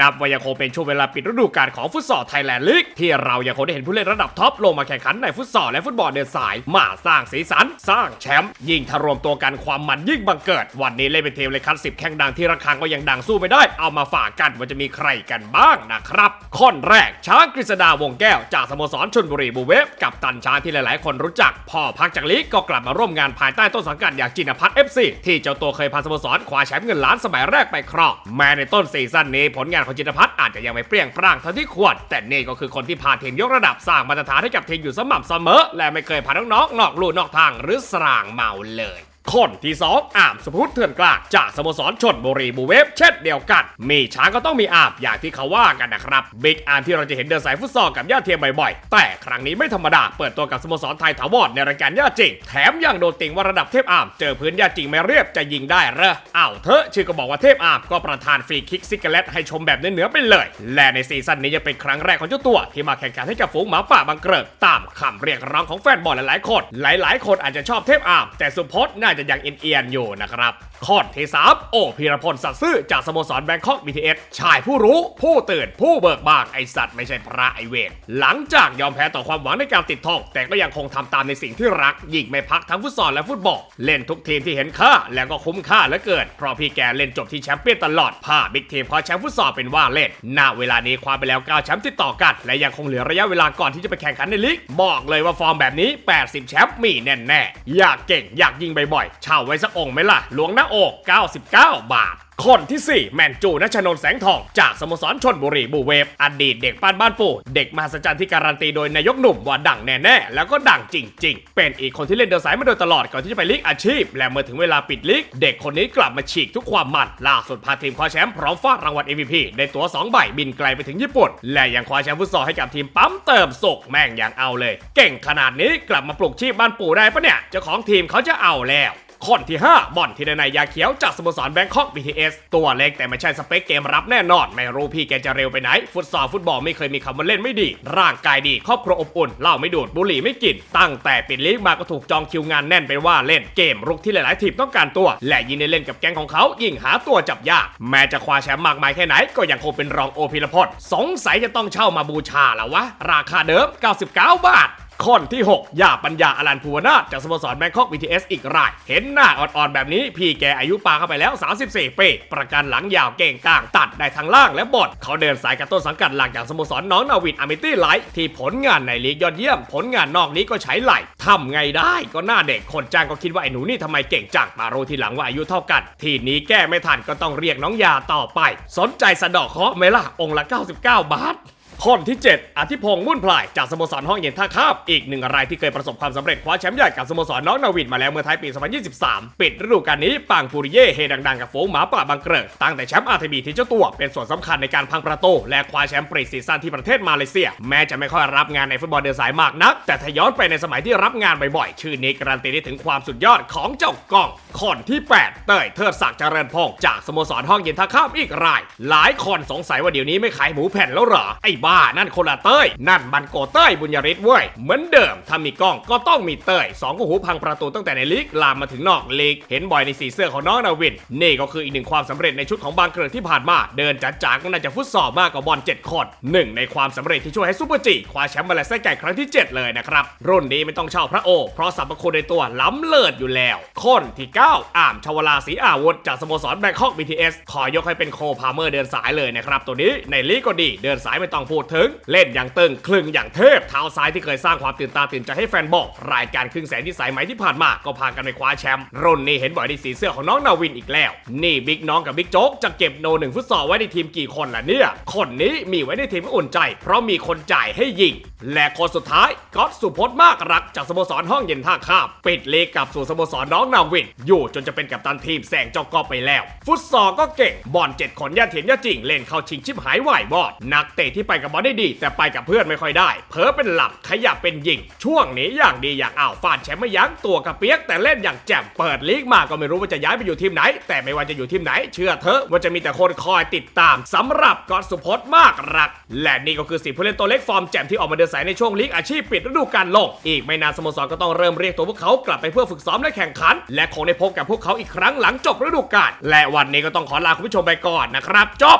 นับว่ายังคงเป็นช่วงเวลาปิดฤดูกาลของฟุตซอลไทยแลนด์ลีกที่เรายังคงได้เห็นผู้เล่นระดับท็อปลงมาแข่งขันในฟุตซอลและฟุตบอลเดินสาย มาสร้างสีสัน สร้างแชมป์ยิ่งถ้ารวมตัวกันความมันยิ่งบังเกิด วันนี้เล่นเป็นทีมเลยคัดสิบแข่งดังที่ระฆังก็ยังดังสู้ไม่ได้ เอามาฝากกันว่าจะมีใครกันบ้างนะครับคนแรกช้างกฤษดาวงแก้วจากสโมสรชนบุรีบูเวฟกับตันช้างที่หลาย ๆ คนรู้จักพ่อพักจากลีกก็กลับมาร่วมงานภายใต้ต้นสังกัดอย่างจินพัฒน์เอฟซีที่เจ้าตัวเคยพาสโมสรคว้าแชมป์เงินล้านสมัยแรกไปครองแม้ในต้นซีซั่นนี้ผลงานของจินพัฒน์อาจจะยังไม่เปรี้ยงปร่างเท่าที่ควร แต่นี่ก็คือคนที่พาทีมยกระดับสร้างมาตรฐานให้กับทีมอยู่สม่ำเสมอ และไม่เคยพาน้องๆนอกลู่นอกทางหรือสร่างเมาเลย คนที่ 2อามสุพุทเถื่อนกล้าจากสโมสรชนบุรีบูเวฟเช่นเดียวกัน มีช้างก็ต้องมีอามอย่างที่เขาว่ากันนะครับบิ๊กอามที่เราจะเห็นเดินสายฟุตซอลกับย่าเทียมบ่อยๆ แต่ครั้งนี้ไม่ธรรมดาเปิดตัวกับสโมสรไทยถาวรในรายการย่าจริง แถมยังโดนติงว่าระดับเทพอามเจอพื้นย่าจริงไม่เรียบจะยิงได้เหรออ้าวเธอะชื่อก็บอกว่าเทพอามก็ประทานฟรีคิกซิกเกเลตให้ชมแบบเนื้อๆไปเลย และในซีซั่นนี้ยังเป็นครั้งแรกของเจ้าตัว ที่มาแข่งขันให้กับฝูงหมาป่าบางเกริกตามคำเรียกร้องของแฟนบอลหลายๆคน หลาย ๆ คนอาจจะชอบเทพอามแต่สุพจน์น่าจะยังเอียนๆอยู่นะครับ ข้อที่3โอพีรพลสัตย์ซื่อจากสโมสรแบงคอก BTS ชายผู้รู้ ผู้ตื่น ผู้เบิกบานไอสัตว์ไม่ใช่พระไอเวรหลังจากยอมแพ้ต่อความหวังในการติดทอง แต่ก็ยังคงทำตามในสิ่งที่รักยิ่งไม่พักทั้งฟุตซอลและฟุตบอล เล่นทุกทีมที่เห็นค่า แล้วก็คุ้มค่าเหลือเกินเพราะพี่แกเล่นจบที่แชมเปี้ยนตลอดพาบิ๊กทีมคว้าแชมป์ฟุตซอลเป็นว่าเล่นณเวลานี้คว้าไปแล้ว9แชมป์ติดต่อกันและยังคงเหลือระยะเวลาก่อนที่จะไปแข่งขันในลีกบอกเลยว่าฟอร์มแบบนี้ 80 แชมป์มีแน่ๆอยากเก่งอยากยิงบ่อยๆเช่าไว้สักองค์ไหมล่ะหลวงหน้าอก 99 บาท คนที่ 4 แมนจูนัชนนแสงทอง จากสโมสรชนบุรีบูเวฟ อดีตเด็กป้านบ้านปู่ เด็กมหัศจรรย์ที่การันตีโดยนายกหนุ่มว่าดังแน่ๆ แล้วก็ดังจริง ๆ เป็นอีกคนที่เล่นเดินสายมาโดยตลอดก่อนที่จะไปลีกอาชีพ และเมื่อถึงเวลาปิดลีก เด็กคนนี้กลับมาฉีกทุกความมันล่าสุดพาทีมคว้าแชมป์พร้อมฟาดรางวัล MVP ได้ตั๋ว2ใบบินไกลไปถึงญี่ปุ่น และยังคว้าแชมป์ฟุตซอลให้กับทีมปั๊มเติมสุกแม่งอย่างเอาเลย เก่งขนาดนี้กลับมาปลุกชีพบ้านปู่ได้ปะเนี่ยเจ้าของทีมเขาจะเอาแล้ว คนที่ 5 บอลที่นายยาเขียวจากสโมสรแบงคอก BTS ตัวเล็กแต่ไม่ใช่สเปคเกมรับแน่นอน ไม่รู้พี่แกจะเร็วไปไหน ฟุตซอลฟุตบอลไม่เคยมีคำว่าเล่นไม่ดี ร่างกายดี ครอบครัวอบอุ่นเหล้าไม่ดูดบุหรี่ไม่กิน ตั้งแต่ปิดลีกมาก็ถูกจองคิวงานแน่นไปว่าเล่นเกมรุกที่หลายๆทีมต้องการตัว และยิ่งได้เล่นกับแก๊งของเขายิ่งหาตัวจับยากแม้จะคว้าแชมป์มากมายแค่ไหน ก็ยังคงเป็นรองโอพิรพจน์สงสัยจะต้องเช่ามาบูชาแล้ววะราคาเดิม 99 บาท คนที่6ย่าปัญญาอลันภูวนาถจากสโมสรแบงคอก BTS อีกราย เห็นหน้าอ่อนๆแบบนี้ พี่แกอายุปาเข้าไปแล้ว 34 ปี ประกันหลังยาวเก่งกลาง ตัดได้ทั้งล่างและบดเขาเดินสายกับต้นสังกัดหลังจากสโมสรน้องนาวินอามิตี้ไลท์ที่ผลงานในลีกยอดเยี่ยม ผลงานนอกนี้ก็ใช้ไหลทำไงได้ก็หน้าเด็กคนจ้างก็คิดว่าไอ้หนูนี่ทำไมเก่งจังมารู้ทีหลังว่าอายุเท่ากัน ทีนี้แก้ไม่ทันก็ต้องเรียกน้องยาต่อไป สนใจสะดอกเคาะไหมล่ะองค์ละ 99 บาท คนที่ 7 อธิพงษ์มุ่นพลายจากสโมสรห้องเย็นท่าข้ามอีกหนึ่งรายที่เคยประสบความสำเร็จคว้าแชมป์ใหญ่กับสโมสรน้องนาวินมาแล้วเมื่อท้ายปี 2023 ปิดฤดูกาลนี้ปังปูริเย่เฮดังๆกับฝูงหมาป่าบางเกริกตั้งแต่แชมป์อาร์ทีบีที่เจ้าตัวเป็นส่วนสำคัญในการพังประตูและคว้าแชมป์ปรีซีซั่นที่ประเทศมาเลเซีย แม้จะไม่ค่อยรับงานในฟุตบอลเดินสายมากนัก แต่ถ้าย้อนไปในสมัยที่รับงานบ่อยๆชื่อนี้การันตีได้ถึงความสุดยอดของเจ้ากล้องคนที่ 8 เต้ยเทิดศักดิ์เจริญพงศ์จากสโมสรห้องเย็นท่าข้ามอีกราย หลายคนสงสัยว่าเดี๋ยวนี้ไม่ขายหมูแผ่นแล้วเหรอไอ้บ้านั่นคนละเต้ย นั่นมันโกเต้ยบุญยริศเว้ย เหมือนเดิมถ้ามีกล้องก็ต้องมีเต้ยสองก็หูพังประตูตั้งแต่ในลีกลามมาถึงนอกลีก เห็นบ่อยในสีเสื้อของน้องนาวิน นี่ก็คืออีกหนึ่งความสำเร็จในชุดของบางเกริกที่ผ่านมา เดินจัดจากก็น่าจะฟุตซอลมากกว่าบอล7คนหนึ่งในความสำเร็จที่ช่วยให้ซูเปอร์จีคว้าแชมป์มาเลเซียไก่ครั้งที่ 7 เลยนะครับรุ่นนี้ไม่ต้องเช่าพระโอ เพราะสรรพคุณในตัวล้ำเลิศอยู่แล้วคนที่ 9 อ่ามชวลาศรีอาวุธจากสโมสรแบงคอก BTS ขอยกให้เป็นโคพาเมอร์เดินสายเลยนะครับตัวนี้ในลีกก็ดีเดินสายไม่ต้องพูดถึง เล่นอย่างตึงคลึงอย่างเทพเท้าซ้ายที่เคยสร้างความตื่นตาตื่นใจให้แฟนบอก รายการครึ่งแสนที่สายไหมที่ผ่านมาก็พากันไปคว้าแชมป์รุ่นนี้เห็นบ่อยในสีเสื้อของน้องนาวินอีกแล้ว นี่บิ๊กน้องกับบิ๊กโจ๊กจะเก็บโนหนึ่งฟุตซอลไว้ในทีมกี่คนล่ะเนี่ยคนนี้มีไว้ในทีมอุ่นใจ เพราะมีคนจ่ายให้ยิงและคนสุดท้ายก๊อตสุพจน์มากรักจากสโมสรห้องเย็นท่าข้ามปิดเลกกลับสู่สโมสรน้องนาวิน อยู่จนจะเป็นกัปตันทีมแสงเจ้ากอไปแล้ว ฟุตซอลก็เก่งบอลเจ็ดคนย่าเถียนย่าจริงเล่นเข้าชิงชิบหายไหวบอดนักเตะที่ไปกับบอลได้ดี แต่ไปกับเพื่อนไม่ค่อยได้ เผลอเป็นหลับขยับเป็นยิง ช่วงนี้อย่างดีอย่างอ้าวฟาดแชมป์ไม่ยั้งตัวกระเปียก แต่เล่นอย่างแจ่มเปิดลีกมาก็ไม่รู้ว่าจะย้ายไปอยู่ทีมไหน แต่ไม่ว่าจะอยู่ทีมไหน เชื่อเถอะว่าจะมีแต่คนคอยติดตามสำหรับกอตสุพจน์มากรัก และนี่ก็คือสิบผู้เล่นตัวเล็กฟอร์มแจ่มที่ออกมาเดินสายในช่วงลีกอาชีพปิดฤดูกาลลงอีกไม่นานสโมสรก็ต้องเริ่มเรียกตัวพวกเขากลับไปเพื่อฝึกซ้อมและแข่งขัน และคงได้พบกับพวกเขาอีกครั้งหลังจบฤดูกาลและวันนี้ก็ต้องขอลาคุณผู้ชมไปก่อนนะครับจบ